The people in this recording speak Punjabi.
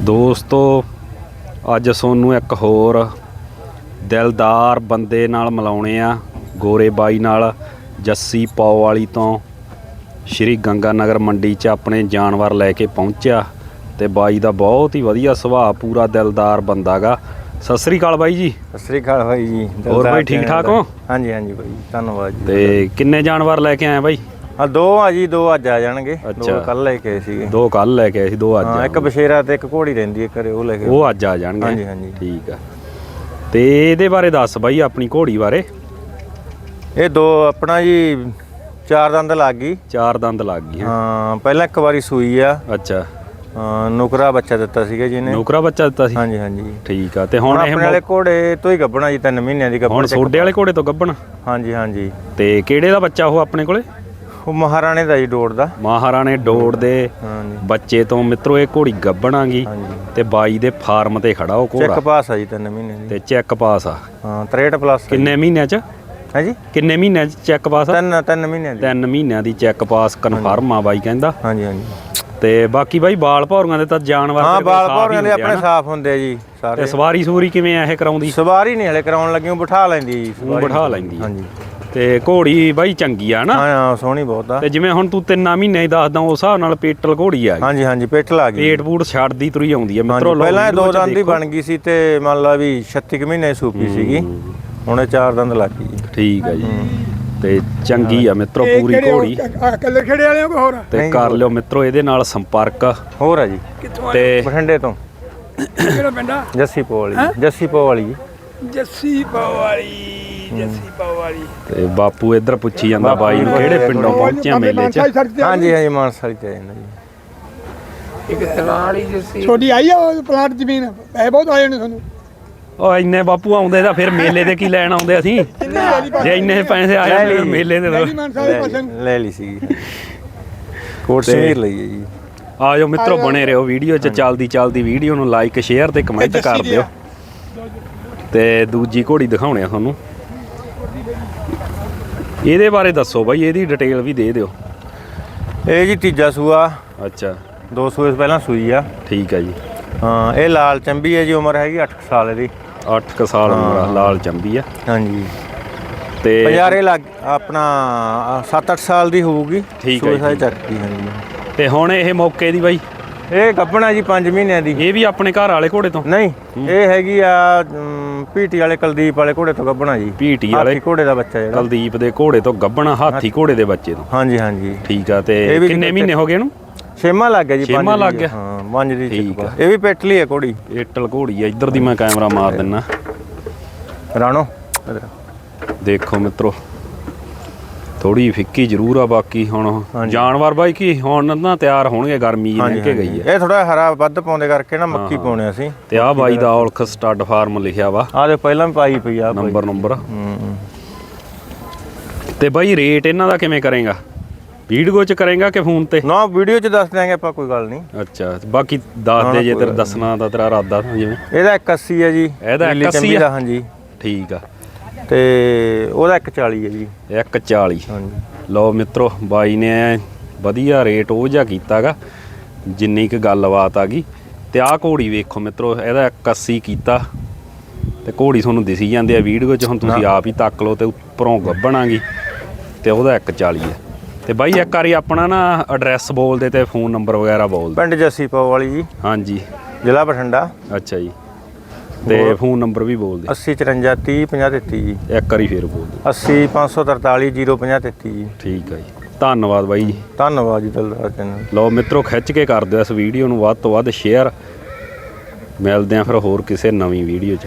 ਦੋਸਤੋ ਅੱਜ ਤੁਹਾਨੂੰ ਇੱਕ ਹੋਰ ਦਿਲਦਾਰ ਬੰਦੇ ਨਾਲ ਮਿਲਾਉਣੇ ਆ ਗੋਰੇ ਬਾਈ ਨਾਲ ਜੱਸੀ ਪੌ ਵਾਲੀ ਤੋਂ। ਸ਼੍ਰੀ ਗੰਗਾਨਗਰ ਮੰਡੀ 'ਚ ਆਪਣੇ ਜਾਨਵਰ ਲੈ ਕੇ ਪਹੁੰਚਿਆ ਤੇ ਬਾਈ ਦਾ ਬਹੁਤ ਹੀ ਵਧੀਆ ਸੁਭਾਅ ਪੂਰਾ ਦਿਲਦਾਰ ਬੰਦਾਗਾ ਸਤਿ ਸ੍ਰੀ ਅਕਾਲ ਬਾਈ ਜੀ। ਸਤਿ ਸ੍ਰੀ ਅਕਾਲ ਭਾਈ ਜੀ। ਹੋਰ ਭਾਈ ਠੀਕ ਠਾਕ ਹੋ? ਹਾਂਜੀ ਹਾਂਜੀ ਭਾਈ ਧੰਨਵਾਦ ਜੀ। ਤੇ ਕਿੰਨੇ ਜਾਨਵਰ ਲੈ ਕੇ ਆਏ ਬਾਈ? ਹਾਂ ਦੋ ਆ ਜੀ ਦੋ ਅੱਜ ਆ ਜਾਣਗੇ। ਅੱਛਾ। ਦੋ ਕੱਲ ਲੈ ਕੇ ਆਏ ਸੀਗੇ। ਦੋ ਕੱਲ ਲੈ ਕੇ ਆਏ ਸੀ ਦੋ ਅੱਜ ਹਾਂ ਇੱਕ ਬਸ਼ੇਰਾ ਤੇ ਇੱਕ ਘੋੜੀ ਰਹਿੰਦੀ ਹੈ ਘਰੇ ਉਹ ਲੈ ਕੇ ਉਹ ਅੱਜ ਆ ਜਾਣਗੇ। ਹਾਂਜੀ, ਹਾਂਜੀ। ਠੀਕ ਆ। ਤੇ ਇਹਦੇ ਬਾਰੇ ਦੱਸ ਬਾਈ ਆਪਣੀ ਘੋੜੀ ਬਾਰੇ। ਇਹ ਦੋ ਆਪਣਾ ਜੀ ਚਾਰ ਦੰਦ ਲੱਗ ਗਈ। ਚਾਰ ਦੰਦ ਲੱਗ ਗਈ ਹੈ ਹਾਂ ਪਹਿਲਾਂ ਇੱਕ ਵਾਰੀ ਸੂਈ ਆ। ਅੱਛਾ। ਹਾਂ, ਨੁਕਰਾ ਬੱਚਾ ਦਿੱਤਾ ਸੀਗਾ ਜੀ ਨੇ ਨੌਕਰਾ ਬੱਚਾ ਦਿੱਤਾ ਸੀ? ਹਾਂਜੀ ਹਾਂਜੀ। ਠੀਕ ਆ ਤੇ ਹੁਣ ਹੁਣ ਇਹ ਆਪਣੇ ਵਾਲੇ ਘੋੜੇ ਤੋਂ ਹੀ ਗੱਭਣਾ ਜੀ 3 ਮਹੀਨਿਆਂ ਦੀ ਗੱਭਣ ਹੁਣ ਸੋਡੇ ਵਾਲੇ ਘੋੜੇ ਤੋਂ ਗੱਬਣ ਹਾਂਜੀ ਹਾਂਜੀ। ਤੇ ਕਿਹੜੇ ਦਾ ਬੱਚਾ ਉਹ ਆਪਣੇ ਕੋਲੇ? ਉਹ ਮਹਾਰਾਣੇ ਦਾ ਜੀ ਡੋੜ ਦਾ। ਮਹਾਰਾਣੇ ਡੋੜ ਦੇ ਹਾਂਜੀ। ਬੱਚੇ ਤੋਂ ਮਿੱਤਰੋ ਇਹ ਘੋੜੀ ਗੱਬਣਾਗੀ ਹਾਂਜੀ। ਤੇ ਬਾਈ ਦੇ ਫਾਰਮ ਤੇ ਖੜਾ ਉਹ ਚੈੱਕ ਘੋੜਾ ਪਾਸ ਆ ਜੀ 3 ਮਹੀਨਿਆਂ ਦੀ। ਤੇ ਚੈੱਕ ਪਾਸ ਆ। ਹਾਂ 63 ਪਲੱਸ ਕਿੰਨੇ ਮਹੀਨਿਆਂ ਚ? ਹੈ ਜੀ ਕਿੰਨੇ ਮਹੀਨਿਆਂ ਚ ਚੈੱਕ ਪਾਸ ਆ? ਤਿੰਨ ਤਿੰਨ ਮਹੀਨਿਆਂ ਦੀ। ਤਿੰਨ ਮਹੀਨਿਆਂ ਦੀ ਚੈੱਕ ਪਾਸ ਕਨਫਰਮ ਆ ਬਾਈ ਕਹਿੰਦਾ। ਹਾਂਜੀ ਹਾਂਜੀ। ਤੇ ਬਾਕੀ ਬਾਈ ਬਾਲ ਭੌਰੀਆਂ ਦੇ ਤਾਂ ਜਾਨਵਰ ਹਾਂ ਬਾਲ ਭੌਰੀਆਂ ਦੇ ਆਪਣੇ। ਸਾਫ਼ ਹੁੰਦੇ ਆ ਜੀ ਤੇ ਸਾਰੇ ਸਵਾਰੀ ਸੂਰੀ ਕਿਵੇਂ ਆ ਇਹ ਕਰਾਉਂਦੀ? ਸਵਾਰੀ ਨਹੀਂ ਹਲੇ ਕਰਾਉਣ ਲੱਗੀ ਉਹ ਬਿਠਾ ਲੈਂਦੀ ਜੀ ਸਵਾਰੀ ਬਿਠਾ ਲੈਂਦੀ ਆ। ਹਾਂਜੀ। ਤੇ ਘੋੜੀ ਬਾਈ ਚੰਗੀ ਆ ਨਾ। ਹਾਂ ਹਾਂ ਸੋਹਣੀ ਬਹੁਤ ਆ। ਤੇ ਜਿਵੇਂ ਹੁਣ ਤੂੰ ਤਿੰਨਾਂ ਮਹੀਨੇ ਹੀ ਦੱਸਦਾ ਉਸ ਹਿਸਾਬ ਨਾਲ ਪੇਟਲ ਘੋੜੀ ਆ ਹਾਂਜੀ ਹਾਂਜੀ ਪਿੱਠ ਲਾ ਗਈ। ਪੇਟ ਪੂਟ ਛੱਡਦੀ ਤੁਰੀ ਆਉਂਦੀ ਆ। ਹਾਂਜੀ, ਮਿੱਤਰੋ ਲਓ ਪਹਿਲਾਂ ਇਹ ਵੀਡੀਓ ਦੋ ਚ ਦੰਦ ਹੀ ਦੇਖੋ। ਬਣ ਗਈ ਸੀ ਤੇ ਮੰਨ ਲਾ ਵੀ 36 ਕੁ ਮਹੀਨੇ ਸੂਪੀ ਸੀਗੀ। ਹੁਣ ਇਹ ਚਾਰ ਦੰਦ ਲੱਗ ਗਈ। ਜੀ ਠੀਕ ਆ ਜੀ। ਤੇ ਚੰਗੀ ਆ ਮਿੱਤਰੋ ਪੂਰੀ ਘੋੜੀ। ਕੱਲੇ ਖੇੜੇ ਵਾਲਿਆਂ ਕੋ ਹੋਰ ਤੇ ਨਹੀਂ, ਕਰ ਲਿਓ ਮਿੱਤਰੋ ਇਹਦੇ ਨਾਲ ਸੰਪਰਕ। ਹੋਰ ਆ ਜੀ। ਕਿੱਥੋਂ ਤੇ ਬਠਿੰਡੇ ਤੋਂ। ਕਿਹੜਾ ਪਿੰਡਾ ਜੱਸੀ ਪੋ ਵਾਲੀ ਜੀ, ਜੱਸੀ ਪੋ ਵਾਲੀ ਜੀ। ਜੱਸੀ ਪਵਾਲੀ ਜੱਸੀ ਤੇ ਬਾਪੂ ਇੱਧਰ ਪੁੱਛੀ ਜਾਂਦਾ ਬਾਈ ਨੂੰ ਕਿਹੜੇ ਪਿੰਡੋਂ ਪਹੁੰਚਿਆ ਮੇਲੇ 'ਚ? ਹਾਂਜੀ ਹਾਂਜੀ ਮਾਨਸਾ ਤੇ ਆ ਜਾਂਦਾ ਜੀ। ਇੱਕ ਤਲਾਲੀ ਜੱਸੀ ਛੋਟੀ ਆਈ ਆ ਉਹ ਪਲਾਟ ਜ਼ਮੀਨ? ਪੈਸੇ ਬਹੁਤ ਆਏ ਨੇ ਤੁਹਾਨੂੰ ਉਹ ਇੰਨੇ ਬਾਪੂ ਆਉਂਦੇ ਤਾਂ ਫਿਰ ਮੇਲੇ ਤੇ ਕੀ ਲੈਣ ਆਉਂਦੇ ਅਸੀਂ? ਜੇ ਇੰਨੇ ਪੈਸੇ ਆਏ ਫਿਰ। ਮੇਲੇ ਦੇ ਲੈ- ਲਈ ਸੀਗੀ। ਕੋਟ ਸਮੀਰ ਲਈ ਹੈ ਜੀ। ਆ ਜਾਓ ਮਿੱਤਰੋ ਬਣੇ ਰਹੋ ਵੀਡੀਓ 'ਚ ਚੱਲਦੀ ਚੱਲਦੀ ਵੀਡੀਓ ਨੂੰ ਲਾਈਕ ਸ਼ੇਅਰ ਤੇ ਕਮੈਂਟ ਕਰ ਦਿਓ। ਤੇ ਦੂਜੀ ਘੋੜੀ ਦਿਖਾਉਣੇ ਆ ਤੁਹਾਨੂੰ। ਇਹਦੇ ਬਾਰੇ ਦੱਸੋ ਬਾਈ ਇਹਦੀ ਡਿਟੇਲ ਵੀ ਦੇ ਦਿਓ। ਇਹ ਜੀ ਤੀਜਾ ਸੂਆ। ਅੱਛਾ। ਦੋ ਸੂਏ ਪਹਿਲਾਂ ਸੂਈ ਆ। ਠੀਕ ਹੈ ਜੀ। ਹਾਂ ਇਹ ਲਾਲ ਚੰਬੀ ਹੈ ਜੀ ਉਮਰ ਹੈਗੀ 8 ਸਾਲ ਦੀ 8 ਕ ਸਾਲ ਉਮਰ ਆ, ਲਾਲ ਚੰਬੀ ਆ। ਹਾਂਜੀ। ਤੇ ਬਜ਼ਾਰੇ ਲੱਗ ਆਪਣਾ 7-8 ਸਾਲ ਦੀ ਹੋਊਗੀ। ਠੀਕ ਹੈ ਸੂਏ ਜੀ, ਸਾਈ ਹਾਂਜੀ ਤੇ ਹੁਣ ਇਹ ਮੌਕੇ ਦੀ ਬਾਈ? ਇਹ ਗੱਭਣਾ ਜੀ 5 ਮਹੀਨਿਆਂ ਦੀ। ਇਹ ਵੀ ਆਪਣੇ ਘਰ ਵਾਲੇ ਘੋੜੇ ਤੋਂ? ਨਹੀਂ ਇਹ ਹੈਗੀ ਆ ਪੀਟੀ ਵਾਲੇ ਕੁਲਦੀਪ ਵਾਲੇ ਘੋੜੇ ਤੋਂ ਗੱਭਣਾ ਜੀ। ਪੀਟੀ ਵਾਲੇ ਹਾਥੀ ਘੋੜੇ ਦਾ ਬੱਚਾ ਜਿਹੜਾ। ਕੁਲਦੀਪ ਦੇ ਘੋੜੇ ਤੋਂ ਗੱਬਣਾ ਹਾਥੀ ਘੋੜੇ ਦੇ ਬੱਚੇ ਤੋਂ। ਹਾਂਜੀ ਹਾਂਜੀ। ਠੀਕ ਆ ਤੇ ਕਿੰਨੇ ਮਹੀਨੇ ਹੋ ਗਏ ਇਹਨੂੰ? ਛੇਮਾ ਲੱਗ ਗਿਆ ਜੀ ਦੀ ਲੱਗ ਹੈ। ਗਿਆ? ਹਾਂ ਪੰਜ ਦੀ ਠੀਕ ਆ। ਇਹ ਵੀ ਪੈਟਲੀ ਹੈ ਘੋੜੀ। ਏਟਲ ਘੋੜੀ ਆ ਇੱਧਰ ਦੀ ਮੈਂ ਕੈਮਰਾ ਮਾਰ ਦਿੰਨਾ। ਰਾਣੋ। ਦੇਖੋ ਮਿੱਤਰੋ। ਥੋੜੀ ਫਿੱਕੀ ਜ਼ਰੂਰ ਆ ਬਾਕੀ ਹੁਣ। ਜਾਨਵਰ ਬਾਈ ਕੀ ਹੁਣ ਨਾ ਤਿਆਰ ਹੋਣਗੇ ਗਰਮੀ ਜੀ ਨਿਕਲ ਗਈ। ਹੈ। ਇਹ ਥੋੜਾ ਹਰਾ ਵੱਧ ਪਾਉਂਦੇ ਕਰਕੇ ਨਾ ਮੱਕੀ। ਪਾਉਣੇ ਅਸੀਂ। ਤੇ ਆ ਬਾਈ ਦਾ ਔਲਖ ਸਟੱਡ ਫਾਰਮ ਲਿਖਿਆ ਵਾ। ਆਹ ਦੇ ਪਹਿਲਾਂ ਵੀ ਪਾਈ ਪਈ ਆ ਨੰਬਰ ਨੰਬਰ। ਤੇ ਬਾਈ ਰੇਟ ਇਹਨਾਂ ਦਾ ਕਿਵੇਂ ਕਰੇਗਾ? ਵੀਡੀਓ ਚ ਕਰੇਗਾ ਕਿ ਫੋਨ ਤੇ? ਨਾ ਵੀਡੀਓ 'ਚ ਦੱਸ ਦਿਆਂਗੇ ਆਪਾਂ ਕੋਈ ਗੱਲ ਨਹੀਂ। ਅੱਛਾ ਬਾਕੀ ਦੱਸ ਦੇ ਜੇ ਤੇਰਾ ਦੱਸਣਾ ਤਾਂ ਤੇਰਾ ਇਰਾਦਾ ਜਿਵੇਂ। ਇਹਦਾ 81 ਹੈ ਜੀ ਇਹਦਾ ਨੀਲੀ 81 ਚੰਬੀ ਆ? ਦਾ ਹਾਂਜੀ। ਠੀਕ ਆ। ਤੇ ਉਹਦਾ 140 ਹੈ ਜੀ। 140 ਹਾਂਜੀ। ਲਓ ਮਿੱਤਰੋ ਬਾਈ ਨੇ ਵਧੀਆ ਰੇਟ ਉਹ ਜਿਹਾ ਕੀਤਾਗਾ ਜਿੰਨੀ ਕੁ ਗੱਲਬਾਤ ਆ ਗਈ। ਤੇ ਆਹ ਘੋੜੀ ਵੇਖੋ ਮਿੱਤਰੋ ਇਹਦਾ 81 ਕੀਤਾ। ਤੇ ਘੋੜੀ ਤੁਹਾਨੂੰ ਦਿਸੀ ਜਾਂਦੀ ਆ ਵੀਡੀਓ 'ਚ ਹੁਣ ਤੁਸੀਂ ਆਪ ਹੀ ਤੱਕ ਲਓ ਤੇ ਉੱਪਰੋਂ ਗੱਬਣਾਗੀ ਤੇ ਉਹਦਾ 140 ਹੈ। ਤੇ ਬਾਈ ਇੱਕ ਵਾਰੀ ਆਪਣਾ ਨਾ ਐਡਰੈਸ ਬੋਲ ਦੇ ਤੇ ਫੋਨ ਨੰਬਰ ਵਗੈਰਾ ਬੋਲ ਦੇ ਪਿੰਡ ਜੱਸੀ ਪਾਉ ਵਾਲੀ ਜੀ। ਹਾਂਜੀ। ਜ਼ਿਲ੍ਹਾ ਬਠਿੰਡਾ। ਅੱਛਾ ਜੀ। ਤੇ ਫੋਨ ਨੰਬਰ ਵੀ ਬੋਲ ਦੇ 80 54 30 50 33 ਜੀ। ਇੱਕ ਵਾਰੀ ਫੇਰ ਬੋਲ ਦੇ 80 543 050 33 ਜੀ। ਠੀਕ ਆ ਜੀ। ਧੰਨਵਾਦ ਬਾਈ ਜੀ। ਧੰਨਵਾਦ ਜੀ ਦਲਦਾਰ ਚੈਨਲ। ਲਓ ਮਿੱਤਰੋ ਖਿੱਚ ਕੇ ਕਰ ਦਿਓ ਇਸ ਵੀਡੀਓ ਨੂੰ ਵੱਧ ਤੋਂ ਵੱਧ ਸ਼ੇਅਰ ਮਿਲਦੇ ਆਂ ਫਿਰ ਹੋਰ ਕਿਸੇ ਨਵੀਂ ਵੀਡੀਓ 'ਚ।